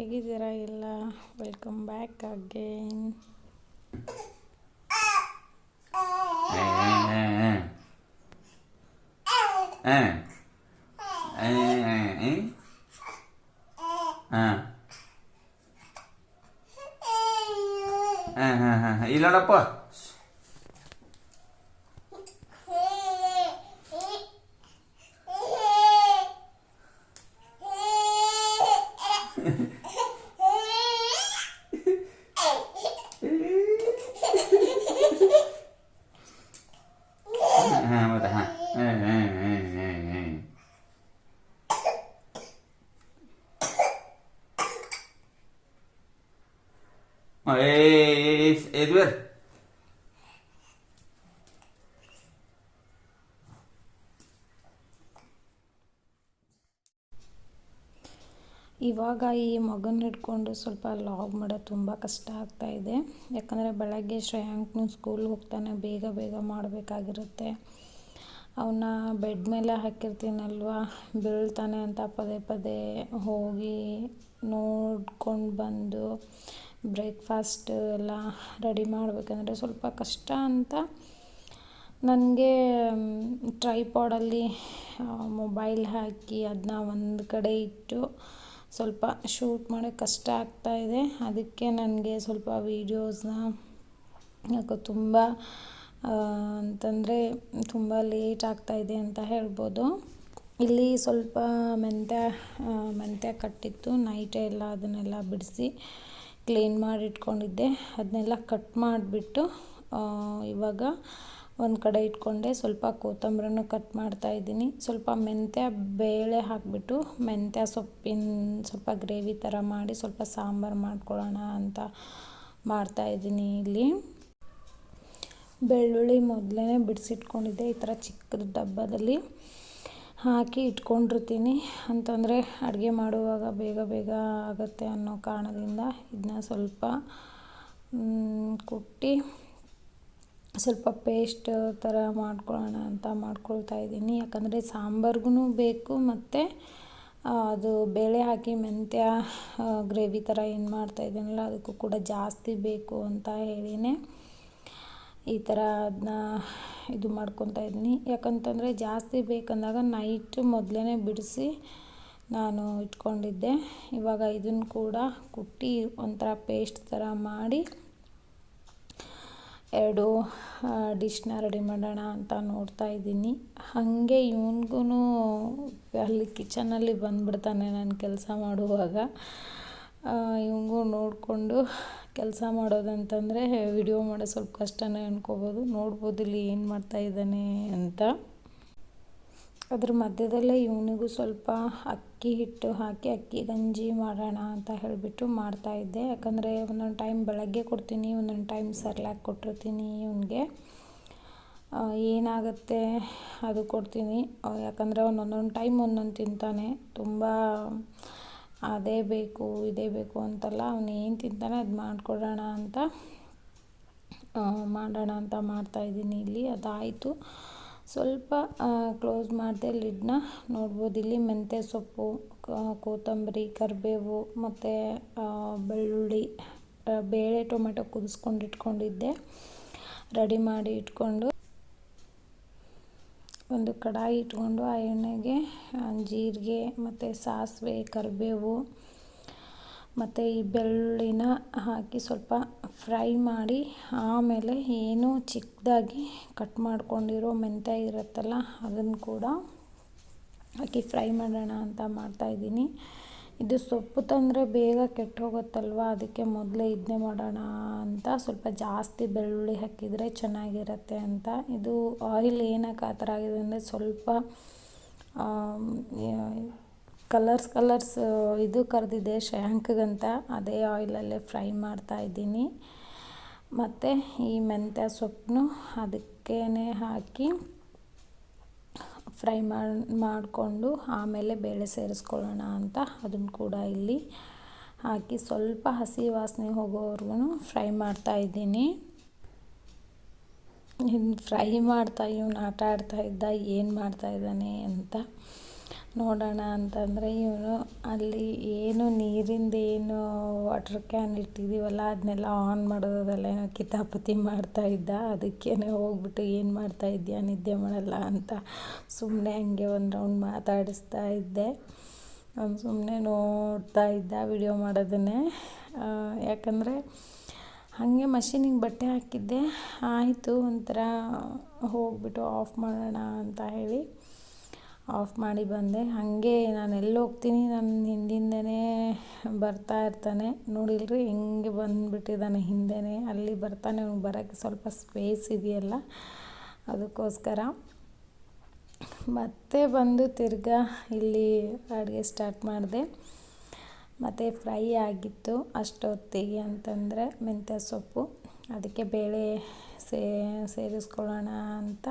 ಹೇಗಿದ್ದೀರಾ ಎಲ್ಲ welcome back again ಇಲ್ಲಡಪ್ಪ ಹಾಂ ಇವಾಗ ಈ ಮಗನ ಹಿಡ್ಕೊಂಡು ಸ್ವಲ್ಪ ಲಾಗ್ ಮಾಡೋದು ತುಂಬ ಕಷ್ಟ ಆಗ್ತಾ ಇದೆ. ಯಾಕಂದರೆ ಬೆಳಗ್ಗೆ ಶ್ರೇಯಾಂಕ್ನು ಸ್ಕೂಲ್ಗೆ ಹೋಗ್ತಾನೆ, ಬೇಗ ಬೇಗ ಮಾಡಬೇಕಾಗಿರುತ್ತೆ. ಅವನ್ನ ಬೆಡ್ ಮೇಲೆ ಹಾಕಿರ್ತೀನಲ್ವ? ಬೀಳ್ತಾನೆ ಅಂತ ಪದೇ ಪದೇ ಹೋಗಿ ನೋಡ್ಕೊಂಡು ಬಂದು ಬ್ರೇಕ್ಫಾಸ್ಟ್ ಎಲ್ಲ ರೆಡಿ ಮಾಡಬೇಕಂದ್ರೆ ಸ್ವಲ್ಪ ಕಷ್ಟ ಅಂತ ನನಗೆ ಟ್ರೈಪಾಡಲ್ಲಿ ಮೊಬೈಲ್ ಹಾಕಿ ಅದನ್ನ ಒಂದು ಕಡೆ ಇಟ್ಟು ಸ್ವಲ್ಪ ಶೂಟ್ ಮಾಡೋಕ್ಕೆ ಕಷ್ಟ ಆಗ್ತಾಯಿದೆ ಅದಕ್ಕೆ ನನಗೆ ಸ್ವಲ್ಪ ವೀಡಿಯೋಸ್ನ ಯಾಕೋ ತುಂಬ ಅಂತಂದರೆ ತುಂಬ ಲೇಟ್ ಆಗ್ತಾಯಿದೆ ಅಂತ ಹೇಳ್ಬೋದು. ಇಲ್ಲಿ ಸ್ವಲ್ಪ ಮೆಂತ್ಯ ಮೆಂತ್ಯ ಕಟ್ಟಿತ್ತು. ನೈಟೇ ಎಲ್ಲ ಅದನ್ನೆಲ್ಲ ಬಿಡಿಸಿ ಕ್ಲೀನ್ ಮಾಡಿಟ್ಕೊಂಡಿದ್ದೆ. ಅದನ್ನೆಲ್ಲ ಕಟ್ ಮಾಡಿಬಿಟ್ಟು ಇವಾಗ ಒಂದು ಕಡೆ ಇಟ್ಕೊಂಡೆ ಸ್ವಲ್ಪ ಕೊತ್ತಂಬರಿನೂ ಕಟ್ ಮಾಡ್ತಾ ಇದ್ದೀನಿ. ಸ್ವಲ್ಪ ಮೆಂತ್ಯ ಬೇಳೆ ಹಾಕಿಬಿಟ್ಟು ಮೆಂತ್ಯ ಸೊಪ್ಪಿನ ಸ್ವಲ್ಪ ಗ್ರೇವಿ ಥರ ಮಾಡಿ ಸ್ವಲ್ಪ ಸಾಂಬಾರು ಮಾಡ್ಕೊಳ್ಳೋಣ ಅಂತ ಮಾಡ್ತಾ ಇದ್ದೀನಿ ಇಲ್ಲಿ. ಬೆಳ್ಳುಳ್ಳಿ ಮೊದಲೇ ಬಿಡಿಸಿಟ್ಕೊಂಡಿದ್ದೆ ಈ ಥರ ಚಿಕ್ಕದ ಡಬ್ಬದಲ್ಲಿ. ಹಾಕಿ ಇಟ್ಕೊಂಡಿರ್ತೀನಿ. ಅಂತಂದರೆ ಅಡುಗೆ ಮಾಡುವಾಗ ಬೇಗ ಬೇಗ ಆಗುತ್ತೆ ಅನ್ನೋ ಕಾರಣದಿಂದ ಇದನ್ನ ಸ್ವಲ್ಪ ಕುಟ್ಟಿ ಸ್ವಲ್ಪ ಪೇಸ್ಟ್ ಥರ ಮಾಡ್ಕೊಳ್ಳೋಣ ಅಂತ ಮಾಡ್ಕೊಳ್ತಾ ಇದ್ದೀನಿ. ಯಾಕಂದರೆ ಸಾಂಬಾರ್ಗೂ ಬೇಕು ಮತ್ತು ಅದು ಬೇಳೆ ಹಾಕಿ ಮೆಂತ್ಯ ಗ್ರೇವಿ ಥರ ಏನು ಮಾಡ್ತಾ ಇದ್ದೀನಲ್ಲ, ಅದಕ್ಕೂ ಕೂಡ ಜಾಸ್ತಿ ಬೇಕು ಅಂತ ಹೇಳಿನೇ ಈ ಥರ ಅದನ್ನ ಇದು ಮಾಡ್ಕೊತಾ ಇದ್ದೀನಿ. ಯಾಕಂತಂದರೆ ಜಾಸ್ತಿ ಬೇಕಂದಾಗ ನೈಟ್ ಮೊದಲೇ ಬಿಡಿಸಿ ನಾನು ಇಟ್ಕೊಂಡಿದ್ದೆ. ಇವಾಗ ಇದನ್ನು ಕೂಡ ಕುಟ್ಟಿ ಒಂಥರ ಪೇಸ್ಟ್ ಥರ ಮಾಡಿ ಎರಡು ಡಿಶ್ನ ರೆಡಿ ಮಾಡೋಣ ಅಂತ ನೋಡ್ತಾ ಇದ್ದೀನಿ. ಹಾಗೆ ಇವನಿಗೂ ಅಲ್ಲಿ ಕಿಚನಲ್ಲಿ ಬಂದುಬಿಡ್ತಾನೆ ನಾನು ಕೆಲಸ ಮಾಡುವಾಗ. ಇವಂಗೂ ನೋಡಿಕೊಂಡು ಕೆಲಸ ಮಾಡೋದಂತಂದರೆ ವಿಡಿಯೋ ಮಾಡೋ ಸ್ವಲ್ಪ ಕಷ್ಟನೇ ಅನ್ಕೋಬೋದು. ನೋಡ್ಬೋದು ಇಲ್ಲಿ ಏನು ಮಾಡ್ತಾ ಇದ್ದಾನೆ ಅಂತ. ಅದ್ರ ಮಧ್ಯದಲ್ಲೇ ಇವನಿಗೂ ಸ್ವಲ್ಪ ಅಕ್ಕಿ ಹಿಟ್ಟು ಹಾಕಿ ಅಕ್ಕಿ ಗಂಜಿ ಮಾಡೋಣ ಅಂತ ಹೇಳಿಬಿಟ್ಟು ಮಾಡ್ತಾಯಿದ್ದೆ ಯಾಕಂದರೆ ಒಂದೊಂದು ಟೈಮ್ ಬೆಳಗ್ಗೆ ಕೊಡ್ತೀನಿ, ಒಂದೊಂದು ಟೈಮ್ ಸರ್ಲಾಕ್ ಕೊಟ್ಟಿರ್ತೀನಿ ಇವನಿಗೆ. ಏನಾಗುತ್ತೆ ಅದು ಕೊಡ್ತೀನಿ. ಯಾಕಂದರೆ ಒಂದೊಂದು ಟೈಮ್ ಒಂದೊಂದು ತಿಂತಾನೆ. ತುಂಬ ಅದೇ ಬೇಕು, ಇದೇ ಬೇಕು ಅಂತಲ್ಲ, ಅವನು ಏನು ತಿಂತಾನೆ ಅದು ಮಾಡಿಕೊಡೋಣ ಅಂತ ಮಾಡೋಣ ಅಂತ ಮಾಡ್ತಾಯಿದ್ದೀನಿ ಇಲ್ಲಿ. ಅದಾಯಿತು. ಸ್ವಲ್ಪ ಕ್ಲೋಸ್ ಮಾಡಿದೆ ಲಿಡ್ನ ನೋಡ್ಬೋದು. ಇಲ್ಲಿ ಮೆಂತ್ಯ ಸೊಪ್ಪು ಕೊತ್ತಂಬರಿ, ಕರಿಬೇವು ಮತ್ತು ಬೆಳ್ಳುಳ್ಳಿ ಬೇಳೆ, ಟೊಮೆಟೊ ಕುದಿಸ್ಕೊಂಡು ಇಟ್ಕೊಂಡಿದ್ದೆ. ರೆಡಿ ಮಾಡಿ ಇಟ್ಕೊಂಡು ಒಂದು ಕಡಾಯಿ ಇಟ್ಕೊಂಡು, ಆ ಎಣ್ಣೆಗೆ ಜೀರಿಗೆ ಮತ್ತು ಸಾಸಿವೆ, ಕರಿಬೇವು ಮತ್ತು ಈ ಬೆಳ್ಳಿನ ಹಾಕಿ ಸ್ವಲ್ಪ ಫ್ರೈ ಮಾಡಿ, ಆಮೇಲೆ ಏನು ಚಿಕ್ಕದಾಗಿ ಕಟ್ ಮಾಡ್ಕೊಂಡಿರೋ ಮೆಂತ್ಯ ಇರುತ್ತಲ್ಲ ಅದನ್ನು ಕೂಡ ಹಾಕಿ ಫ್ರೈ ಮಾಡೋಣ ಅಂತ ಮಾಡ್ತಾಯಿದ್ದೀನಿ ಇದು ಸೊಪ್ಪು ತಂದರೆ ಬೇಗ ಕೆಟ್ಟು ಹೋಗುತ್ತಲ್ವ ಅದಕ್ಕೆ ಮೊದಲೇ ಇದನ್ನೇ ಮಾಡೋಣ ಅಂತ. ಸ್ವಲ್ಪ ಜಾಸ್ತಿ ಬೆಳ್ಳುಳ್ಳಿ ಹಾಕಿದರೆ ಚೆನ್ನಾಗಿರುತ್ತೆ ಅಂತ. ಇದು ಆಯಿಲ್ ಏನಕ್ಕೆ ಆ ಥರ ಆಗಿದೆ ಅಂದರೆ ಸ್ವಲ್ಪ ಕಲರ್ಸ್ ಕಲರ್ಸ್ ಇದು ಕರೆದಿದೆ ಶ್ಯಾಂಕ್ಗಂತ. ಅದೇ ಆಯಿಲಲ್ಲೇ ಫ್ರೈ ಮಾಡ್ತಾ ಇದ್ದೀನಿ. ಮತ್ತು ಈ ಮೆಂತ್ಯ ಸೊಪ್ಪನ್ನು ಅದಕ್ಕೇ ಹಾಕಿ ಫ್ರೈ ಮಾಡಿ, ಮಾಡಿಕೊಂಡು ಆಮೇಲೆ ಬೇಳೆ ಸೇರಿಸ್ಕೊಳ್ಳೋಣ ಅಂತ ಅದನ್ನು ಕೂಡ ಇಲ್ಲಿ ಹಾಕಿ ಸ್ವಲ್ಪ ಹಸಿ ವಾಸನೆ ಹೋಗೋವರೆಗೂ ಫ್ರೈ ಮಾಡ್ತಾ ಇದ್ದೀನಿ. ಇನ್ನು ಫ್ರೈ ಮಾಡ್ತಾ ಇವ್ನು ಆಟ ಆಡ್ತಾ ಇದ್ದ, ಏನು ಮಾಡ್ತಾ ಇದ್ದಾನೆ ಅಂತ. ನೋಡೋಣ ಅಂತಂದರೆ ಇವನು ಅಲ್ಲಿ ಏನು ನೀರಿಂದ ಏನು ವಾಟರ್ ಕ್ಯಾನ್ ಇಟ್ಟಿದ್ದೀವಲ್ಲ ಅದನ್ನೆಲ್ಲ ಆನ್ ಮಾಡೋದಲ್ಲ ಏನೋ ಕಿತಾಪತಿ ಮಾಡ್ತಾ ಇದ್ದ. ಅದಕ್ಕೇ ಹೋಗ್ಬಿಟ್ಟು ಏನು ಮಾಡ್ತಾ ಇದೆಯಾ, ನಿದ್ದೆ ಮಾಡಲ್ಲ ಅಂತ ಸುಮ್ಮನೆ ಹಂಗೆ ಒಂದು ರೌಂಡ್ ಮಾತಾಡಿಸ್ತಾ ಇದ್ದೆ. ಅವ್ನು ಸುಮ್ಮನೆ ನೋಡ್ತಾ ಇದ್ದ ವಿಡಿಯೋ ಮಾಡೋದನ್ನೇ. ಯಾಕಂದರೆ ಹಾಗೆ ಮಷೀನಿಗೆ ಬಟ್ಟೆ ಹಾಕಿದ್ದೆ. ಆಯಿತು ಒಂಥರ ಹೋಗ್ಬಿಟ್ಟು ಆಫ್ ಮಾಡೋಣ ಅಂತ ಹೇಳಿ. ಆಫ್ ಮಾಡಿ ಬಂದೆ. ಹಾಗೆ ನಾನು ಎಲ್ಲಿ ಹೋಗ್ತೀನಿ? ನನ್ನ ಹಿಂದಿಂದನೇ ಬರ್ತಾ ಇರ್ತಾನೆ. ನೋಡಿಲ್ರಿ, ಹೆಂಗೆ ಬಂದುಬಿಟ್ಟಿದ್ದಾನೆ ಹಿಂದೆನೇ. ಅಲ್ಲಿ ಬರ್ತಾನೆ, ಅವ್ನಿಗೆ ಬರೋಕ್ಕೆ ಸ್ವಲ್ಪ ಸ್ಪೇಸ್ ಇದೆಯಲ್ಲ? ಅದಕ್ಕೋಸ್ಕರ. ಮತ್ತೆ ಬಂದು ತಿರ್ಗಾ ಇಲ್ಲಿ ಅಡುಗೆ ಸ್ಟಾರ್ಟ್ ಮಾಡಿದೆ. ಮತ್ತು ಫ್ರೈ ಆಗಿತ್ತು ಅಷ್ಟೊತ್ತಿಗೆ ಅಂತಂದರೆ ಮೆಂತ್ಯ ಸೊಪ್ಪು. ಅದಕ್ಕೆ ಬೇಳೆ ಸೇ, ಸೇರಿಸ್ಕೊಳ್ಳೋಣ ಅಂತ.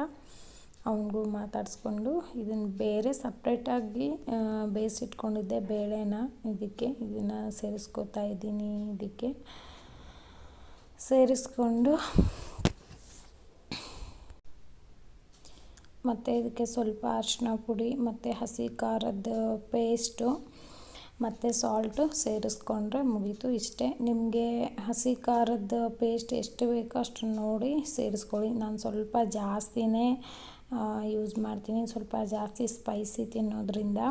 ಅವನಿಗೂ ಮಾತಾಡಿಸ್ಕೊಂಡು ಇದನ್ನು ಬೇರೆ ಸಪ್ರೇಟಾಗಿ ಬೇಯಿಸಿಟ್ಕೊಂಡಿದ್ದೆ ಬೇಳೆನ. ಇದಕ್ಕೆ ಇದನ್ನು ಸೇರಿಸ್ಕೊತಾ ಇದ್ದೀನಿ ಇದಕ್ಕೆ. ಸೇರಿಸ್ಕೊಂಡು ಮತ್ತು ಇದಕ್ಕೆ ಸ್ವಲ್ಪ ಅರಿಶಿನ ಪುಡಿ, ಮತ್ತು ಹಸಿ ಖಾರದ ಪೇಸ್ಟು ಮತ್ತು ಸಾಲ್ಟು ಸೇರಿಸ್ಕೊಂಡ್ರೆ ಮುಗೀತು ಇಷ್ಟೇ. ನಿಮಗೆ ಹಸಿ ಖಾರದ ಪೇಸ್ಟ್ ಎಷ್ಟು ಬೇಕೋ ಅಷ್ಟು ನೋಡಿ ಸೇರಿಸ್ಕೊಳ್ಳಿ. ನಾನು ಸ್ವಲ್ಪ ಜಾಸ್ತಿನೇ ಯೂಸ್ ಮಾಡ್ತೀನಿ. ಸ್ವಲ್ಪ ಜಾಸ್ತಿ ಸ್ಪೈಸಿ ತಿನ್ನೋದ್ರಿಂದ.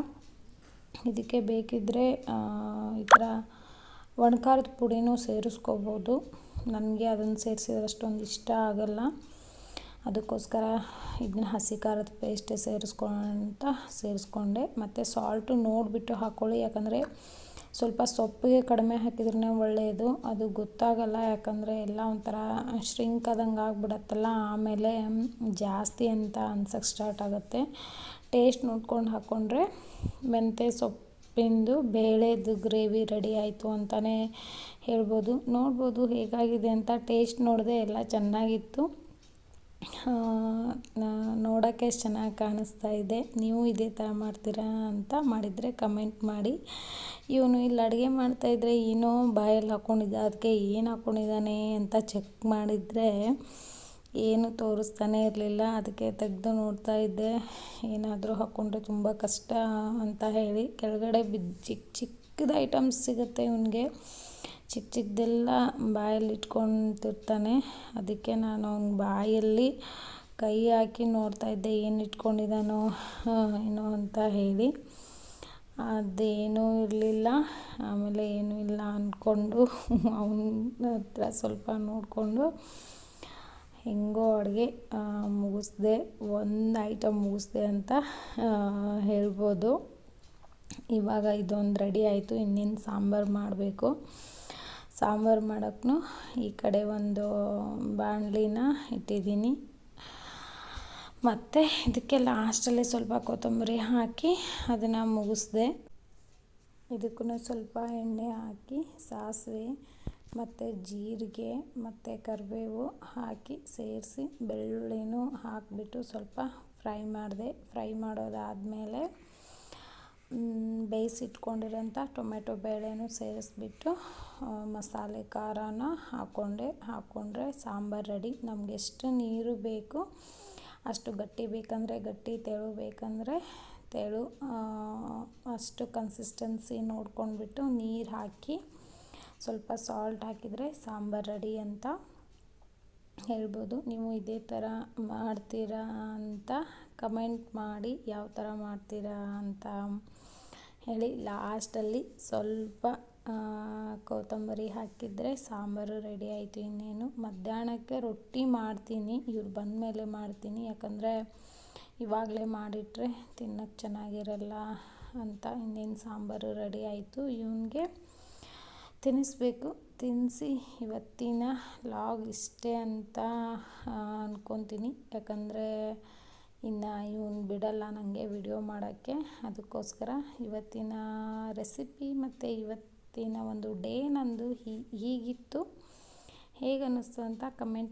ಇದಕ್ಕೆ ಬೇಕಿದ್ದರೆ ಈ ಥರ ಒಣಖಾರದ ಪುಡಿನೂ ಸೇರಿಸ್ಕೋಬೋದು. ನನಗೆ ಅದನ್ನು ಸೇರಿಸಿದ್ರೆ ಅಷ್ಟೊಂದು ಇಷ್ಟ ಆಗೋಲ್ಲ. ಅದಕ್ಕೋಸ್ಕರ ಇದನ್ನ ಹಸಿ ಖಾರದ ಪೇಸ್ಟ್ ಸೇರಿಸ್ಕೊಂತ ಸೇರಿಸ್ಕೊಂಡೆ. ಮತ್ತು ಸಾಲ್ಟು ನೋಡಿಬಿಟ್ಟು ಹಾಕ್ಕೊಳ್ಳಿ ಯಾಕಂದರೆ ಸ್ವಲ್ಪ ಸೊಪ್ಪಿಗೆ ಕಡಿಮೆ ಹಾಕಿದ್ರೇ ಒಳ್ಳೆಯದು ಅದು ಗೊತ್ತಾಗಲ್ಲ, ಯಾಕಂದರೆ ಎಲ್ಲ ಒಂಥರ ಶ್ರಿಂಕ್ ಆದಂಗೆ ಆಗ್ಬಿಡತ್ತಲ್ಲ. ಆಮೇಲೆ ಜಾಸ್ತಿ ಅಂತ ಅನ್ಸಕ್ಕೆ ಸ್ಟಾರ್ಟ್ ಆಗುತ್ತೆ. ಟೇಸ್ಟ್ ನೋಡ್ಕೊಂಡು ಹಾಕ್ಕೊಂಡ್ರೆ ಮೆಂತ್ಯ ಸೊಪ್ಪಿಂದು ಬೇಳೆದು ಗ್ರೇವಿ ರೆಡಿ ಆಯಿತು ಅಂತಲೇ ಹೇಳ್ಬೋದು. ನೋಡ್ಬೋದು ಹೇಗಾಗಿದೆ ಅಂತ ಟೇಸ್ಟ್ ನೋಡಿದೆ ಎಲ್ಲ ಚೆನ್ನಾಗಿತ್ತು. ನೋಡೋಕ್ಕೆ ಎಷ್ಟು ಚೆನ್ನಾಗಿ ಕಾಣಿಸ್ತಾ ಇದೆ. ನೀವು ಇದೇ ಥರ ಮಾಡ್ತೀರಾ ಅಂತ ಮಾಡಿದರೆ ಕಮೆಂಟ್ ಮಾಡಿ. ಇವನು ಇಲ್ಲಿ ಅಡುಗೆ ಮಾಡ್ತಾಯಿದ್ರೆ ಏನೋ ಬಾಯಲ್ಲಿ ಹಾಕ್ಕೊಂಡಿದ್ದ ಅದಕ್ಕೆ ಏನು ಹಾಕ್ಕೊಂಡಿದ್ದಾನೆ ಅಂತ ಚೆಕ್ ಮಾಡಿದರೆ ಏನು ತೋರಿಸ್ತಾನೆ ಇರಲಿಲ್ಲ. ಅದಕ್ಕೆ ತೆಗೆದು ನೋಡ್ತಾ ಇದ್ದೆ. ಏನಾದರೂ ಹಾಕ್ಕೊಂಡ್ರೆ ತುಂಬ ಕಷ್ಟ ಅಂತ ಹೇಳಿ ಕೆಳಗಡೆ ಬಿದ್ದು ಚಿಕ್ಕ ಚಿಕ್ಕದು ಐಟಮ್ಸ್ ಸಿಗುತ್ತೆ ಇವನಿಗೆ. ಚಿಕ್ಕ ಚಿಕ್ಕದೆಲ್ಲ ಬಾಯಲ್ಲಿ ಇಟ್ಕೊತಿರ್ತಾನೆ ಅದಕ್ಕೆ ನಾನು ಅವ್ನ ಬಾಯಲ್ಲಿ ಕೈ ಹಾಕಿ ನೋಡ್ತಾ ಇದ್ದೆ, ಏನು ಇಟ್ಕೊಂಡಿದ್ದಾನೋ ಏನೋ ಅಂತ ಹೇಳಿ. ಅದೇನೂ ಇರಲಿಲ್ಲ. ಆಮೇಲೆ ಏನೂ ಇಲ್ಲ ಅಂದ್ಕೊಂಡು ಅವನ ಹತ್ರ ಸ್ವಲ್ಪ ನೋಡಿಕೊಂಡು ಹೆಂಗೋ ಅಡುಗೆ ಮುಗಿಸ್ದೆ. ಒಂದು ಐಟಮ್ ಮುಗಿಸ್ದೆ ಅಂತ ಹೇಳ್ಬೋದು. ಇವಾಗ ಇದೊಂದು ರೆಡಿ ಆಯಿತು, ಇನ್ನೇನು ಸಾಂಬಾರು ಮಾಡಬೇಕು. ಸಾಂಬಾರು ಮಾಡೋಕ್ಕೂ ಈ ಕಡೆ ಒಂದು ಬಾಣಲಿನ ಇಟ್ಟಿದ್ದೀನಿ. ಮತ್ತು ಇದಕ್ಕೆ ಲಾಸ್ಟಲ್ಲಿ ಸ್ವಲ್ಪ ಕೊತ್ತಂಬರಿ ಹಾಕಿ ಅದನ್ನು ಮುಗಿಸ್ದೆ. ಇದಕ್ಕೂ ಸ್ವಲ್ಪ ಎಣ್ಣೆ ಹಾಕಿ, ಸಾಸಿವೆ, ಮತ್ತು ಜೀರಿಗೆ, ಮತ್ತು ಕರಿಬೇವು ಹಾಕಿ ಸೇರಿಸಿ ಬೆಳ್ಳುಳ್ಳಿನೂ ಹಾಕಿಬಿಟ್ಟು ಸ್ವಲ್ಪ ಫ್ರೈ ಮಾಡಿದೆ. ಫ್ರೈ ಮಾಡೋದಾದಮೇಲೆ ಬೇಯಿಸಿಟ್ಕೊಂಡಿರೋಂಥ ಟೊಮೆಟೊ ಬೇಳೆನೂ ಸೇರಿಸ್ಬಿಟ್ಟು ಮಸಾಲೆ ಖಾರನ ಹಾಕ್ಕೊಂಡೆ, ಹಾಕ್ಕೊಂಡ್ರೆ ಸಾಂಬಾರು ರೆಡಿ. ನಮ್ಗೆ ಎಷ್ಟು ನೀರು ಬೇಕು, ಅಷ್ಟು ಗಟ್ಟಿ ಬೇಕಂದರೆ ಗಟ್ಟಿ, ತೆಳು ಬೇಕಂದರೆ ತೆಳು ಅಷ್ಟು ಕನ್ಸಿಸ್ಟೆನ್ಸಿ ನೋಡ್ಕೊಂಡ್ಬಿಟ್ಟು ನೀರು ಹಾಕಿ, ಸ್ವಲ್ಪ ಸಾಲ್ಟ್ ಹಾಕಿದರೆ ಸಾಂಬಾರು ರೆಡಿ ಅಂತ ಹೇಳ್ಬೋದು. ನೀವು ಇದೇ ಥರ ಮಾಡ್ತೀರಾ ಅಂತ ಕಮೆಂಟ್ ಮಾಡಿ, ಯಾವ ಥರ ಮಾಡ್ತೀರಾ ಅಂತ ಹೇಳಿ, ಲಾಸ್ಟಲ್ಲಿ ಸ್ವಲ್ಪ ಕೊತ್ತಂಬರಿ ಹಾಕಿದರೆ ಸಾಂಬಾರು ರೆಡಿ ಆಯಿತು ಇನ್ನೇನು. ಮಧ್ಯಾಹ್ನಕ್ಕೆ ರೊಟ್ಟಿ ಮಾಡ್ತೀನಿ, ಇವ್ರು ಬಂದ ಮೇಲೆ ಮಾಡ್ತೀನಿ. ಯಾಕಂದರೆ ಇವಾಗಲೇ ಮಾಡಿಟ್ರೆ ತಿನ್ನೋಕ್ಕೆ ಚೆನ್ನಾಗಿರಲ್ಲ ಅಂತ ಇನ್ನೇನು ಸಾಂಬಾರು ರೆಡಿ ಆಯಿತು. ಇವನಿಗೆ ತಿನ್ನಿಸ್ಬೇಕು ತಿನ್ನಿಸಿ ಇವತ್ತಿನ ಲಾಗ್ ಇಷ್ಟೇ ಅಂತ ಅಂದ್ಕೊತೀನಿ ಯಾಕಂದರೆ ಇನ್ನು ಇವನು ಬಿಡಲ್ಲ ನನಗೆ ವಿಡಿಯೋ ಮಾಡೋಕ್ಕೆ. ಅದಕ್ಕೋಸ್ಕರ ಇವತ್ತಿನ ರೆಸಿಪಿ ಮತ್ತು ಇವತ್ತಿನ ಒಂದು ಡೇ ನಂದು ಹೀಗಿತ್ತು. ಹೇಗೆ ಅನ್ನಿಸ್ತು ಅಂತ ಕಮೆಂಟ್